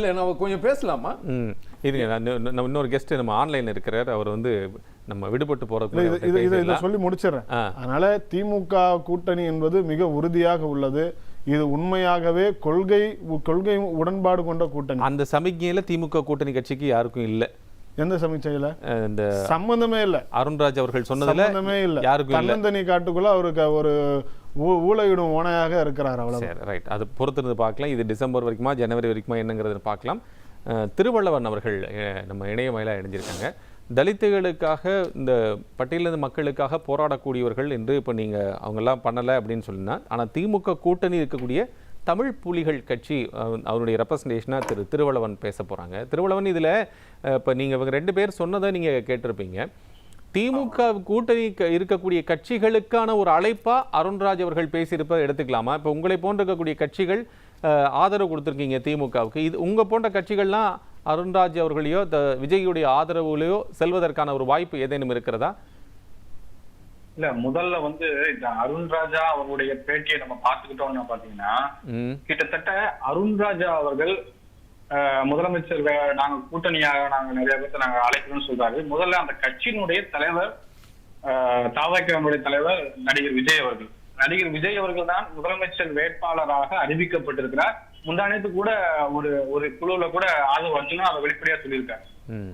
இல்லை நம்ம கொஞ்சம் பேசலாமா? இன்னொரு- நம்ம இன்னொரு கெஸ்ட் நம்ம ஆன்லைன்ல இருக்கிறார். அவர் வந்து நம்ம விடுபட்டு இல்ல, இது இது இதை இதை போறது சொல்லி முடிச்சிடுறேன். அதனால திமுக கூட்டணி என்பது மிக உறுதியாக உள்ளது. இது உண்மையாகவே கொள்கை கொள்கை உடன்பாடு கொண்ட கூட்டணி. அந்த சமிக்ஞையில திமுக கூட்டணி கட்சிக்கு யாருக்கும் இல்ல. எந்த சமீட்சையில அஹ் இந்த சம்பந்தமே இல்ல. அருண்ராஜ் அவர்கள் சொன்னதுல சம்பந்தமே இல்ல. யாருக்கும் இல்ல. தன்னந்தனி காட்டுக்குள்ள அவருக்கு ஒரு ஊ- ஊழையிடும் ஓனையாக இருக்கிறார் அவ்வளோ ரைட் அது பொறுத்திருந்து பார்க்கலாம். இது டிசம்பர் வரைக்குமா ஜனவரி வரைக்குமா என்னங்கிறது பார்க்கலாம். திருவள்ளுவன் அவர்கள் நம்ம நம்ம இணையமயில இணைஞ்சிருக்காங்க. தலித்துகளுக்காக இந்த பட்டியலிருந்து மக்களுக்காக போராடக்கூடியவர்கள் என்று இப்போ நீங்கள் அவங்கெல்லாம் பண்ணலை அப்படின்னு சொல்லினா ஆனால் திமுக கூட்டணி இருக்கக்கூடிய தமிழ் புலிகள் கட்சி அவருடைய ரெப்ரசன்டேஷனாக திரு திருவள்ளுவன் பேச போகிறாங்க திருவள்ளுவன் இதில் இப்போ நீங்கள் இவங்க ரெண்டு பேர் சொன்னதை நீங்கள் கேட்டிருப்பீங்க. திமுக கூட்டணி இருக்கக்கூடிய கட்சிகளுக்கான ஒரு அழைப்பா அருண்ராஜ் அவர்கள் பேசியிருப்பதை எடுத்துக்கலாமா? இப்போ உங்களை போன்ற இருக்கக்கூடிய கட்சிகள் ஆதரவு கொடுத்துருக்கீங்க திமுகவுக்கு. இது உங்க போன்ற கட்சிகள்லாம் அருண்ராஜ் அவர்களையோ த விஜயுடைய ஆதரவுலையோ செல்வதற்கான ஒரு வாய்ப்பு ஏதேனும் இருக்கிறதா? இல்ல முதல்ல வந்து இந்த அருண்ராஜா அவருடைய பேட்டியை நம்ம பார்த்துக்கிட்டோம்னா பாத்தீங்கன்னா கிட்டத்தட்ட அருண்ராஜா அவர்கள் முதலமைச்சர் நாங்க கூட்டணியாக நாங்க நிறைய பேர்த்த நாங்க அழைக்கணும்னு சொல்றாரு. முதல்ல அந்த கட்சியினுடைய தலைவர் தாவக்கனுடைய தலைவர் நடிகர் விஜய் அவர்கள். நடிகர் விஜய் அவர்கள் தான் முதலமைச்சர் வேட்பாளராக அறிவிக்கப்பட்டிருக்கிறார். முந்தானத்து கூட ஒரு ஒரு குழுவுல கூட ஆதரவு அர்ஜுனா அதை வெளிப்படையா சொல்லியிருக்காரு.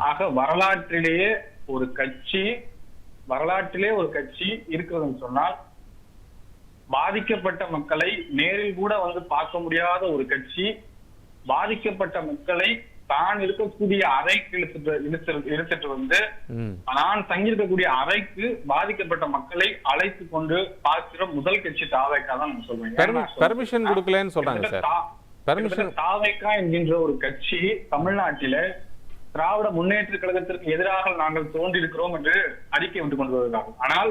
ஆக வரலாற்றிலேயே ஒரு கட்சி வரலாற்றிலே ஒரு கட்சி இருக்கிறதுன்னு சொன்னால் பாதிக்கப்பட்ட மக்களை நேரில் கூட வந்து பார்க்க முடியாத ஒரு கட்சி பாதிக்கப்பட்ட மக்களை தான் இருக்கக்கூடிய அறைக்கு இழுத்துட்டு இழுத்து இழுத்துட்டு வந்து நான் தங்கியிருக்கக்கூடிய அறைக்கு பாதிக்கப்பட்ட மக்களை அழைத்து கொண்டு பார்க்கிற முதல் கட்சி தாவைக்கா தான் நம்ம சொல்றேன். பெர்மிஷன் கொடுக்கலன்னு சொல்றாங்க சார். தாவைக்கா என்கின்ற ஒரு கட்சி தமிழ்நாட்டில திராவிட முன்னேற்ற கழகத்திற்கு எதிராக நாங்கள் தோன்றியிருக்கிறோம் என்று அறிக்கை விட்டுக் கொண்டு வருகிறார்கள். ஆனால்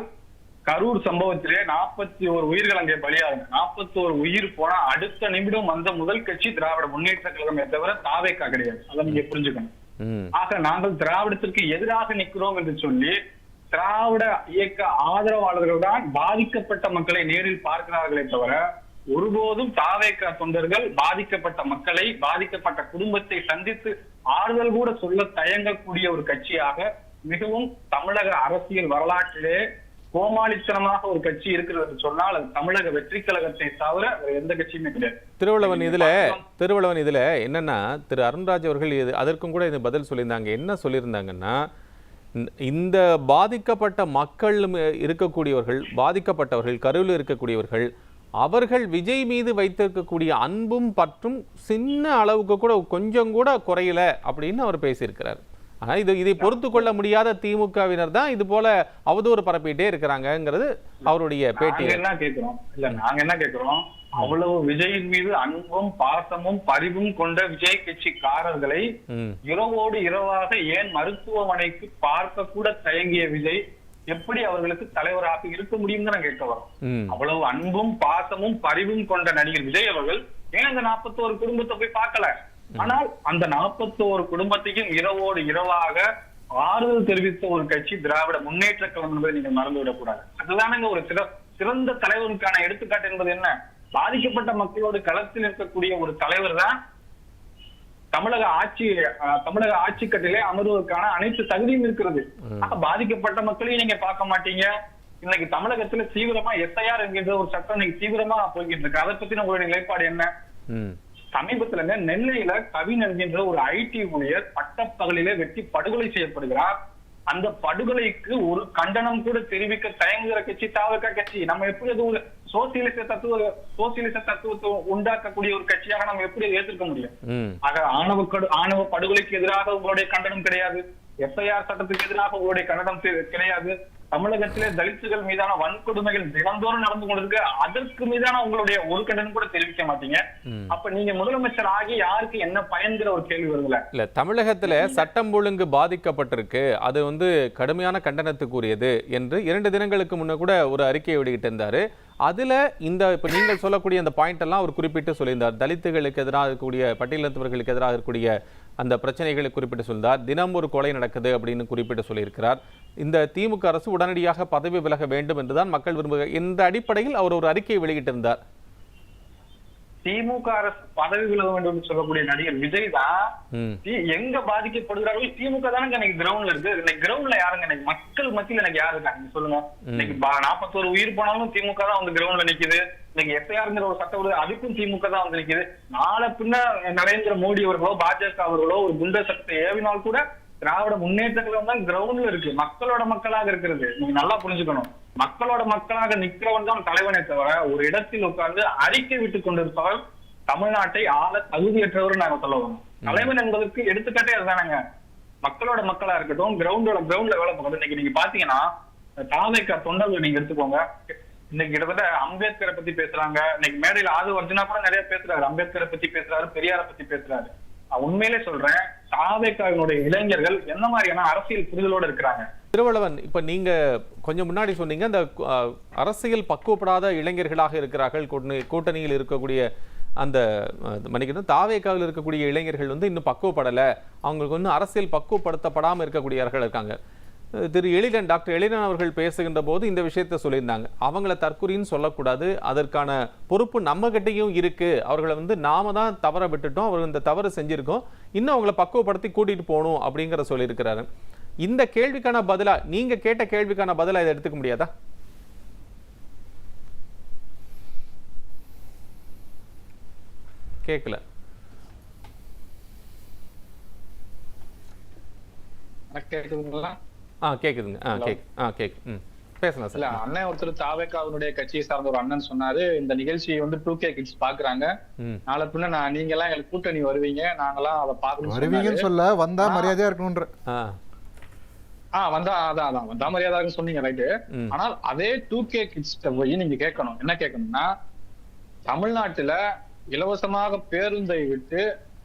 கரூர் சம்பவத்திலே நாற்பத்தி ஒரு உயிர்கள் அங்கே பலியாகுது நாற்பத்தி ஒரு உயிர் போனா அடுத்த நிமிடம் வந்த முதல் கட்சி திராவிட முன்னேற்ற கழகமே தவிர தாவைக்கா கிடையாது. அதை நீங்க புரிஞ்சுக்கணும். ஆக நாங்கள் திராவிடத்திற்கு எதிராக நிற்கிறோம் என்று சொல்லி திராவிட இயக்க ஆதரவாளர்கள் தான் பாதிக்கப்பட்ட மக்களை நேரில் பார்க்கிறார்களே தவிர ஒருபோதும் தாவேக்க தொண்டர்கள் பாதிக்கப்பட்ட மக்களை பாதிக்கப்பட்ட குடும்பத்தை சந்தித்து ஆறுதல் கூட சொல்ல தயங்கக்கூடிய ஒரு கட்சியாக மிகவும் தமிழக அரசியல் வரலாற்றிலே கோமாளித்தனமாக ஒரு கட்சி இருக்கிறது சொன்னால் அது தமிழக வெற்றி கழகத்தை தவிர வேற எந்த கட்சியுமே கிடையாது. திருவள்ளுவன் இதுல திருவள்ளுவன் இதுல என்னன்னா திரு அருண்ராஜ் அவர்கள் இது அதற்கும் கூட இது பதில் சொல்லியிருந்தாங்க. என்ன சொல்லியிருந்தாங்கன்னா இந்த- இந்த பாதிக்கப்பட்ட மக்கள் இருக்கக்கூடியவர்கள் பாதிக்கப்பட்டவர்கள் கருவில் இருக்கக்கூடியவர்கள் அவர்கள் விஜய் மீது வைத்திருக்கக்கூடிய அன்பும் பற்றும் சின்ன அளவுக்கு கூட கொஞ்சம் கூட குறையல அப்படின்னு அவர் பேசியிருக்கிறார். ஆனா இது இதை பொறுத்து கொள்ள முடியாத திமுகவினர் தான் இது போல அவதூறு பரப்பிட்டே இருக்கிறாங்கிறது அவருடைய பேட்டி என்ன கேக்குறோம்? இல்ல நாங்க என்ன கேக்குறோம்? அவ்வளவு விஜயின் மீது அன்பும் பாசமும் பரிவும் கொண்ட விஜய் கட்சிக்காரர்களை இரவோடு இரவாக ஏன் மருத்துவமனைக்கு பார்க்க கூட தயங்கிய விஜய் எப்படி அவர்களுக்கு தலைவராக இருக்க முடியும் நான் கேட்க வரோம். அவ்வளவு அன்பும் பாசமும் பரிவும் கொண்ட நடிகர் விஜய் அவர்கள் ஏன் அந்த நாற்பத்தோரு குடும்பத்தை போய் பார்க்கல? ஆனால் அந்த நாற்பத்தோரு குடும்பத்தையும் இரவோடு இரவாக ஆறுதல் தெரிவித்த ஒரு கட்சி திராவிட முன்னேற்ற கழகம் என்பதை நீங்க மறந்துவிடக் கூடாது அதுதானங்க ஒரு சிற சிறந்த தலைவருக்கான எடுத்துக்காட்டு என்பது என்ன? பாதிக்கப்பட்ட மக்களோடு களத்தில் இருக்கக்கூடிய ஒரு தலைவர் தான் தமிழக ஆட்சி தமிழக ஆட்சி கட்டிலே அமர்வதற்கான அனைத்து தகுதியும் இருக்கிறது. ஆக பாதிக்கப்பட்ட மக்களையும் நீங்க பார்க்க மாட்டீங்க. இன்னைக்கு தமிழகத்துல தீவிரமா எஸ்ஐஆர் என்கின்ற ஒரு சட்டம் இன்னைக்கு தீவிரமா போய்கிட்டு இருக்கு. அதை பத்தின உங்களுடைய நிலைப்பாடு என்ன? சமீபத்துல நெல்லையில கவின் என்கின்ற ஒரு ஐடி ஊழியர் பட்டப்பகலிலே வெட்டி படுகொலை செய்யப்படுகிறார். அந்த படுகொலைக்கு ஒரு கண்டனம் கூட தெரிவிக்க தயங்குகிற கட்சி தாவக கட்சி. நம்ம எப்படி அது சோசியலிச தத்துவ சோசியலிச தத்துவத்தை உண்டாக்கக்கூடிய ஒரு கட்சியாக நம்ம எப்படி ஏற்றுக்க முடியும்? ஆக ஆணவ கடு ஆணவ படுகொலைக்கு எதிராக உங்களுடைய கண்டனம் கிடையாது. எஃப்ஐஆர் சட்டத்துக்கு எதிராக உங்களுடைய கண்டனம் கிடையாது. தமிழகத்திலே தலித்துகள் மீதான வன்கொடுமைகள் தினந்தோறும் நடந்து கொண்டிருக்கு. அதற்கு மீதான உங்களுடைய ஒரு கண்டனம் கூட தெரிவிக்க மாட்டீங்க. அப்ப நீங்க முதலமைச்சர் ஆகி யாருக்கு என்ன பயன்கிற ஒரு கேள்வி வருதுல? இல்ல தமிழகத்துல சட்டம் ஒழுங்கு பாதிக்கப்பட்டிருக்கு. அது வந்து கடுமையான கண்டனத்துக்குரியது என்று இரண்டு தினங்களுக்கு முன்ன கூட ஒரு அறிக்கையை வெளியிட்டு இருந்தாரு. அதுல இந்த இப்ப நீங்கள் சொல்லக்கூடிய அந்த பாயிண்ட் எல்லாம் அவர் குறிப்பிட்டு சொல்லியிருந்தார். தலித்துகளுக்கு எதிராக இருக்கக்கூடிய பட்டியலினத்தவர்களுக்கு எதிராக இருக்கக்கூடிய அந்த பிரச்சனைகளை குறிப்பிட்டு சொல்கிறார் தினம் ஒரு கொலை நடக்குது அப்படின்னு குறிப்பிட்டு சொல்லியிருக்கிறார். இந்த திமுக அரசு உடனடியாக பதவி விலக வேண்டும் என்றுதான் மக்கள் விரும்புகிறார். இந்த அடிப்படையில் அவர் ஒரு அறிக்கையை வெளியிட்டிருந்தார். திமுக அரசு பதவி விலக வேண்டும் என்று சொல்லக்கூடிய நடிகர் விஜய் தான் எங்க பாதிக்கப்படுகிறார்கள் திமுக தானங்க இன்னைக்கு கிரவுண்ட்ல இருக்கு. இன்னைக்கு கிரவுண்ட்ல யாருங்க இன்னைக்கு? மக்கள் மத்தியில எனக்கு யாரு இருக்காங்க? சொல்லுங்க. இன்னைக்கு நாற்பத்தோரு உயிர் போனாலும் திமுக தான் வந்து கிரவுண்ட்ல நிக்குது. இன்னைக்கு எஸ்ஐஆர்ங்கிற ஒரு சட்ட விரோத அதுக்கும் திமுக தான் வந்து நிக்குது. நாளை பின்ன நரேந்திர மோடி அவர்களோ பாஜக அவர்களோ ஒரு குண்டர் சட்டத்தை ஏவினால் கூட திராவிட முன்னேற்ற கழகம் தான் கிரவுண்ட்ல இருக்கு. மக்களோட மக்களாக இருக்கிறது. நீங்க நல்லா புரிஞ்சுக்கணும். மக்களோட மக்களாக நிக்கிறவன் தான் தலைவனே தவிர ஒரு இடத்தில் உட்கார்ந்து அறிக்கை விட்டுக் கொண்டிருப்பவன் தமிழ்நாட்டை ஆள தகுதியற்றவர் நாங்க சொல்ல வரோம் தலைவன் என்பதற்கு எடுத்துக்காட்டே அதுதானங்க. மக்களோட மக்களா இருக்கட்டும் கிரவுண்டோட கிரவுண்ட்ல வேலை பார்க்கணும் இன்னைக்கு நீங்க பாத்தீங்கன்னா தாவைக்கா தொண்டர்கள் நீங்க எடுத்துக்கோங்க. இன்னைக்கு கிட்டத்தட்ட அம்பேத்கரை பத்தி பேசுறாங்க. இன்னைக்கு மேடையில ஆது அர்ஜுனா கூட நிறைய பேசுறாரு. அம்பேத்கரை பத்தி பேசுறாரு பெரியாரை பத்தி பேசுறாரு. நான் உண்மையிலே சொல்றேன் தாவேக்காவினுடைய இளைஞர்கள் என்ன மாதிரியான அரசியல் புரிதலோட இருக்கிறாங்க? திருவள்ளுவன் இப்போ நீங்கள் கொஞ்சம் முன்னாடி சொன்னீங்க அந்த அரசியல் பக்குவப்படாத இளைஞர்களாக இருக்கிறார்கள். கூட்டணி- கூட்டணியில் இருக்கக்கூடிய அந்த அஹ், மன்னிக்கணும் தாவேக்காவில் இருக்கக்கூடிய இளைஞர்கள் வந்து இன்னும் பக்குவப்படலை. அவங்களுக்கு வந்து அரசியல் பக்குவப்படுத்தப்படாமல் இருக்கக்கூடியவர்கள் இருக்காங்க. திரு எழிலன் டாக்டர் எழிலன் அவர்கள் பேசுகின்ற போது இந்த விஷயத்தை சொல்லியிருந்தாங்க. அவங்கள தற்கொலைன்னு சொல்லக்கூடாது. அதற்கான பொறுப்பு நம்ம இருக்குது அவர்களை வந்து நாம தான் தவற விட்டுட்டோம். அவர் இந்த தவறு செஞ்சுருக்கோம். இன்னும் அவங்கள பக்குவப்படுத்தி கூட்டிகிட்டு போகணும் அப்படிங்கிற சொல்லியிருக்கிறாரு. இந்த கேள்விக்கான பதிலா நீங்க கேட்ட கேள்விக்கான பதிலா இதை எடுத்துக்க முடியாதா? கேட்கல ஆ கேக்குதுங்க. ஆ. கேக் ஆ கேக் ம். பேசலாம் சார். அண்ணன் ஒருத்தர் தாவேக்காவினுடைய கட்சியை சார்ந்த ஒரு அண்ணன் சொன்னாரு இந்த நிகழ்ச்சியை வந்து டூ கே கிட்ஸ் பாக்குறாங்க. நாளை பின்ன நான் நீங்க எல்லாம் எங்களுக்கு கூட்டணி வருவீங்க நாங்கெல்லாம் அதை பாக்கணும் வருவீங்கன்னு சொல்ல வந்தா மரியாதையா இருக்கணும்ன்ற. ஆ. ஆஹ் வந்தா அதான் அதான். வந்தா மரியாதை சொன்னீங்க ரைட்டு. ஆனால் அதே டூ கே கிட்ஸ் போய் நீங்க கேட்கணும். என்ன கேட்கணும்னா தமிழ்நாட்டுல இலவசமாக பேருந்தை விட்டு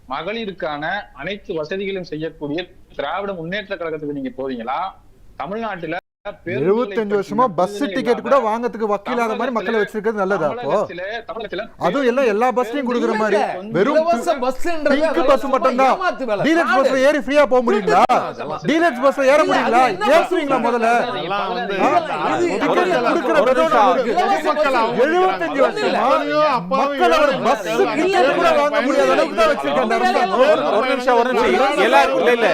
மகளிருக்கான அனைத்து வசதிகளையும் செய்யக்கூடிய திராவிட முன்னேற்ற கழகத்துக்கு நீங்க போவீங்களா தமிழ்நாட்டுல எழுபத்தஞ்சு வருஷமா பஸ் டிக்கெட் கூட வாங்கறதுக்கு வக்கீலாத மாதிரி மக்களை வச்சிருக்கிறது நல்லதா அப்போ? அதுவும் எல்லாம் எல்லா பஸ்லயும் கொடுக்குற மாதிரி. வெறும் பஸ் மட்டும்தான். ஏமாத்து வேலை. டீலக்ஸ். பஸ்ல ஏறி ஃப்ரீயா போக முடியுங்களா? டீலக்ஸ் பஸ்ல ஏற முடியுங்களா? ஏசுவீங்களா முதல்ல? பஸ் எழுபத்தஞ்சு. வருஷமா மக்கள் அவர் பஸ் டிக்கெட் கூட வாங்க முடியாத அளவுக்கு தான் வச்சிருக்காங்க. ஒரு நிமிஷம் ஒரு நிமிஷம். எல்லாரும் இல்ல இல்ல.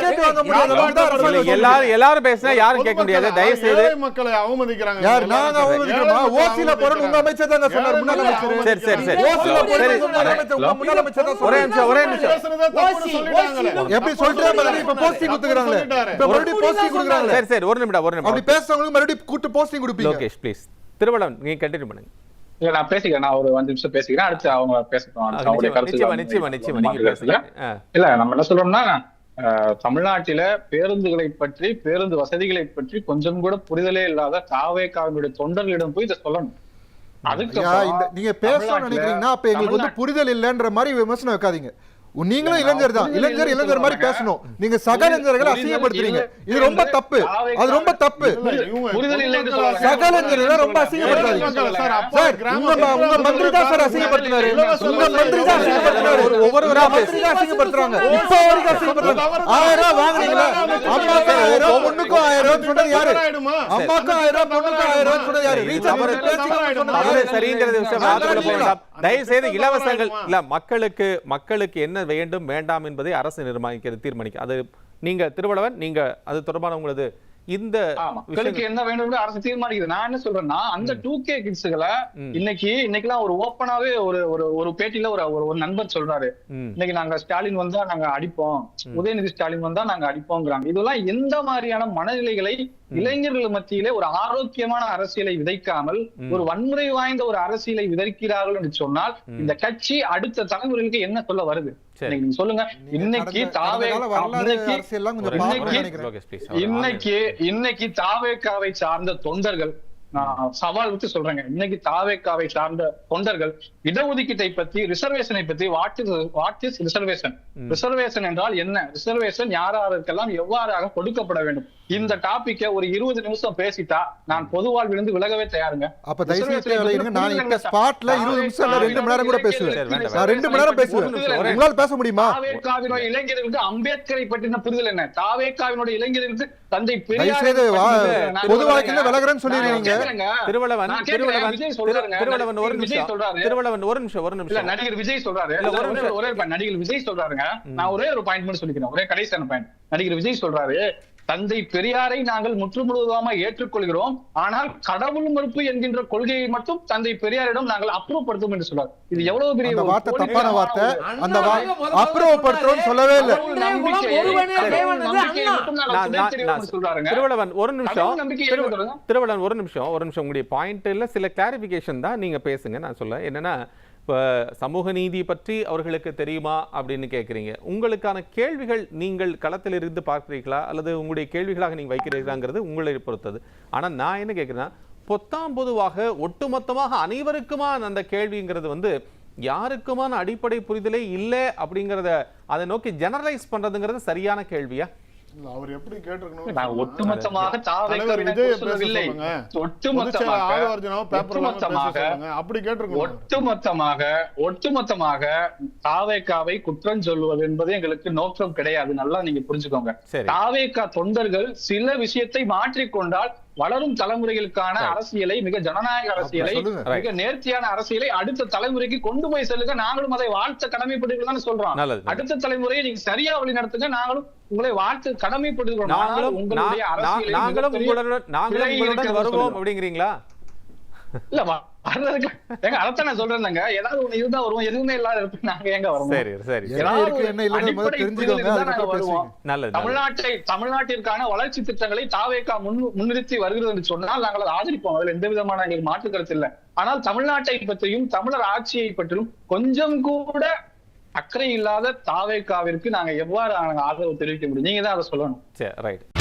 தான் எல்லாரும் எல்லாரும் பேசினா யாரும் கேட்க முடியாது. தயவு செய்து மக்களை அவமதிக்கிறாங்க யார் நாங்க அவமதிக்கிறோமா? ஓசில போறோம் உங்க அமைச்சர் தாங்க சொன்னார் முன்னாள் அமைச்சர். சரி சரி சரி. ஓசில அமைச்சர் உங்க முன்னாள் அமைச்சர் தான் ஒரே நிமிஷம் ஒரே நிமிஷம். எப்படி மறுபடியும் இப்ப போஸ்டிங் கொடுத்துக்கிறாங்களே. இப்ப மறுபடியும் போஸ்டிங் கொடுக்குறாங்களே. சரி சரி. ஒரு நிமிடம் ஒரு அப்படி நிமிடம் பேசுறவங்களுக்கு மறுபடியும் கூட்டு போஸ்டிங் கொடுப்பீங்க. லோகேஷ் ப்ளீஸ் திருவள்ளம் நீங்க கண்டினியூ பண்ணுங்க. இல்ல நான் பேசிக்கிறேன். நான் ஒரு அஞ்சு நிமிஷம் பேசிக்கிறேன். அடுத்து அவங்க பேசட்டும் அவங்களுடைய. ஆ, இல்ல நம்ம என்ன சொல்றோம்னா தமிழ்நாட்டில பேருந்துகளை பற்றி பேருந்து வசதிகளை பற்றி கொஞ்சம் கூட புரிதலே இல்லாத தாவேக்காவினுடைய தொண்டர்களிடம் போய் இதை சொல்லணும். அதுக்கு நீங்க பேசணும்னு நினைக்கிறீங்கன்னா அப்ப எங்களுக்கு வந்து புரிதல் இல்லைன்ற மாதிரி விமர்சனம் வைக்காதீங்க. நீங்களும் இளைஞர் தான். இளைஞர் இளைஞர் மாதிரி. பேசணும். நீங்க சக இளைஞர்களை அசிங்கப்படுத்துறீங்க. இது ரொம்ப தப்பு. அது ரொம்ப தப்பு. சக இளைஞர்களை ரொம்ப அசிங்கப்படுத்தாதீங்க சார், உங்க உங்க மந்திரி தான் சார் அசிங்கப்படுத்தினாரு. உங்க மந்திரி தான் அசிங்கப்படுத்தினாரு. உங்க மந்திரி தான் அசிங்கப்படுத்துறாங்க. இப்போ வரைக்கும் அசிங்கப்படுத்துறாங்க ஆயிரம் ரூபாய் வாங்குறீங்களா அம்மாக்கு ஆயிரம் ரூபாய் பொண்ணுக்கும் ஆயிரம் ரூபாய் சொன்னது யாரு? அம்மாக்கும் ஆயிரம் ரூபாய் பொண்ணுக்கும் ஆயிரம் ரூபாய் சொன்னது யாரு? யாரு? சரிங்கிறது விஷயம் தயவு செய்து இலவசங்கள்? இல்ல மக்களுக்கு மக்களுக்கு என்ன வேண்டும் வேண்டாம் என்பதை அரசு நிர்மாணிக்கிறது தீர்மானிக்க அது நீங்க திருவள்ளுவன் நீங்க அது தொடர்பான உங்களது இந்த. மக்களுக்கு என்ன வேணும்னு அரசு தீர்மானிக்குது நான் என்ன சொல்றேன்னா அந்த டூ கே கிட்ஸுகளை ம். இன்னைக்கு இன்னைக்கெல்லாம் ஒரு ஓப்பனாவே ஒரு ஒரு ஒரு பேட்டியில ஒரு ஒரு நண்பர் சொல்றாரு. இன்னைக்கு நாங்க ஸ்டாலின் வந்தா நாங்க அடிப்போம் உதயநிதி ஸ்டாலின் வந்தா நாங்க அடிப்போங்கிறாங்க இதெல்லாம் எந்த மாதிரியான மனநிலைகளை இளைஞர்கள் மத்தியிலே ஒரு ஆரோக்கியமான அரசியலை விதைக்காமல் ஒரு வன்முறை வாய்ந்த ஒரு அரசியலை விதைக்கிறார்கள் என்று சொன்னால் இந்த கட்சி அடுத்த தலைமுறைகளுக்கு என்ன சொல்ல வருது? சொல்லுங்க. இன்னைக்கு தாவே இன்னைக்கு இன்னைக்கு- தாவேக்காவை சார்ந்த தொண்டர்கள் நான் சவால் விட்டு சொல்றேங்க. இன்னைக்கு தாவேக்காவை சார்ந்த தொண்டர்கள் இடஒதுக்கீட்டை பத்தி ரிசர்வேஷனை பத்தி what is what is reservation reservation என்றால் என்ன? ரிசர்வேஷன் யார் யாருக்கெல்லாம் எவ்வாறாக கொடுக்கப்பட வேண்டும்? இந்த டாபிக்க ஒரு இருபது நிமிஷம் பேசிட்டா நான் பொது வாழ்விலிருந்து விலகவே தயாருங்க. அப்ப தயவு செய்து விளையாடுங்க நான் இப்ப ஸ்பாட்ல இருபது நிமிஷம் இல்ல ரெண்டு மணி நேரம் கூட பேசுவேன் நான் ரெண்டு மணி நேரம் பேசுவேன். உங்களால பேச முடியுமா? தாவேக்காவினுடைய இளைஞர்களுக்கு அம்பேத்கரை பற்றின புரிதல் என்ன? தாவேக்காவினுடைய இளைஞர்களுக்கு தந்தை பெரியாரை பொது சொல்றேங்க. வாழ்க்கையில விலகுறேன்னு. திருவள்ளுவன் விஜய் சொல்றாருங்க. திருவள்ளுவன் ஒரு நிமிஷம். சொல்றாரு. திருவள்ளுவன் ஒரு நிமிஷம் ஒரு இல்ல நிமிஷம் நடிகர் விஜய் சொல்றாரு. இல்ல, ஒரு ஒரே நிமிஷம். ஒரே point. நடிகர் விஜய் சொல்றாருங்க. நான் ஒரே ஒரு பாயிண்ட் மட்டும் சொல்லிக்கிறேன். ஒரே கடைசியான பாயிண்ட் நடிகர் விஜய் சொல்றாரு தந்தை பெரியாரை நாங்கள் முற்று முழுவதுமாக ஏற்றுக்கொள்கிறோம். ஆனால் கடவுள் மறுப்பு என்கின்ற கொள்கையை மட்டும் தந்தை பெரியாரிடம் நாங்கள் அப்ரூவ் படுத்தும் என்று சொல்றாரு இது எவ்வளவு பெரிய அந்த வார்த்தை தப்பான வார்த்தை. அந்த அப்புறப்படுத்துறோம்னு சொல்லவே இல்ல. திருவள்ளுவன் ஒரு நிமிஷம். கடவுள் நம்பிக்கை திரு- ஏன் சொல்றாங்க? திருவள்ளுவன் ஒரு நிமிஷம் ஒரு நிமிஷம். உங்களுடைய பாயிண்ட்ல சில கிளாரிபிகேஷன் தான் நீங்க பேசுங்க. நான் சொல்ல என்னன்னா இப்போ சமூக நீதி பற்றி அவர்களுக்கு தெரியுமா அப்படின்னு கேட்குறீங்க உங்களுக்கான கேள்விகள் நீங்கள் களத்தில் இருந்து பார்க்கிறீர்களா? அல்லது உங்களுடைய கேள்விகளாக நீங்கள் வைக்கிறீர்களாங்கிறது உங்களை பொறுத்தது. ஆனால் நான் என்ன கேட்குறேன்னா பொத்தாம் பொதுவாக ஒட்டுமொத்தமாக அனைவருக்குமா அந்த கேள்விங்கிறது வந்து யாருக்குமான அடிப்படை புரிதலே இல்லை அப்படிங்கிறத அதை நோக்கி ஜெனரலைஸ் பண்ணுறதுங்கிறது சரியான கேள்வியா? அவர் எப்படி கேட்டிருக்கணும் நான் ஒட்டுமொத்தமாக தலைவர் விஜய சொல்லவில்லை. ஒட்டுமொத்தமாக அப்படி கேட்டிருக்கணும். ஒட்டுமொத்தமாக ஒட்டுமொத்தமாக தாவேக்காவை குற்றம் சொல்லுவது என்பது எங்களுக்கு நோக்கம் கிடையாது. நல்லா நீங்க புரிஞ்சுக்கோங்க. தாவேக்கா தொண்டர்கள் சில விஷயத்தை மாற்றிக்கொண்டால் வளரும் தலைமுறைகளுக்கான அரசியலை மிக ஜனநாயக அரசியலை. மிக நேர்த்தியான அரசியலை அடுத்த தலைமுறைக்கு கொண்டு போய் செல்லுங்க. நாங்களும் அதை வாழ்த்த கடமைப்பட்டு சொல்றோம். அடுத்த தலைமுறையை நீங்க சரியா வழி நடத்துங்க. நாங்களும் உங்களை வாழ்த்து கடமைப்பட்டு நாங்களும் நாங்களும் வருவோம். அப்படிங்கிறீங்களா? இல்ல தமிழ்நாட்டிற்கான வளர்ச்சி திட்டங்களை தாவேக்கா முன் முன்னிறுத்தி வருகிறது என்று சொன்னால் நாங்கள் அதை ஆதரிப்போம். அதுல எந்த விதமான எங்களுக்கு மாற்று கருத்து இல்லை. ஆனால் தமிழ்நாட்டை பற்றியும் தமிழர் ஆட்சியை பற்றியும் கொஞ்சம் கூட அக்கறை இல்லாத தாவேக்காவிற்கு நாங்க எவ்வாறு நாங்க ஆதரவு தெரிவிக்க முடியும்? நீங்க தான் அதை சொல்லணும். சரி ரைட்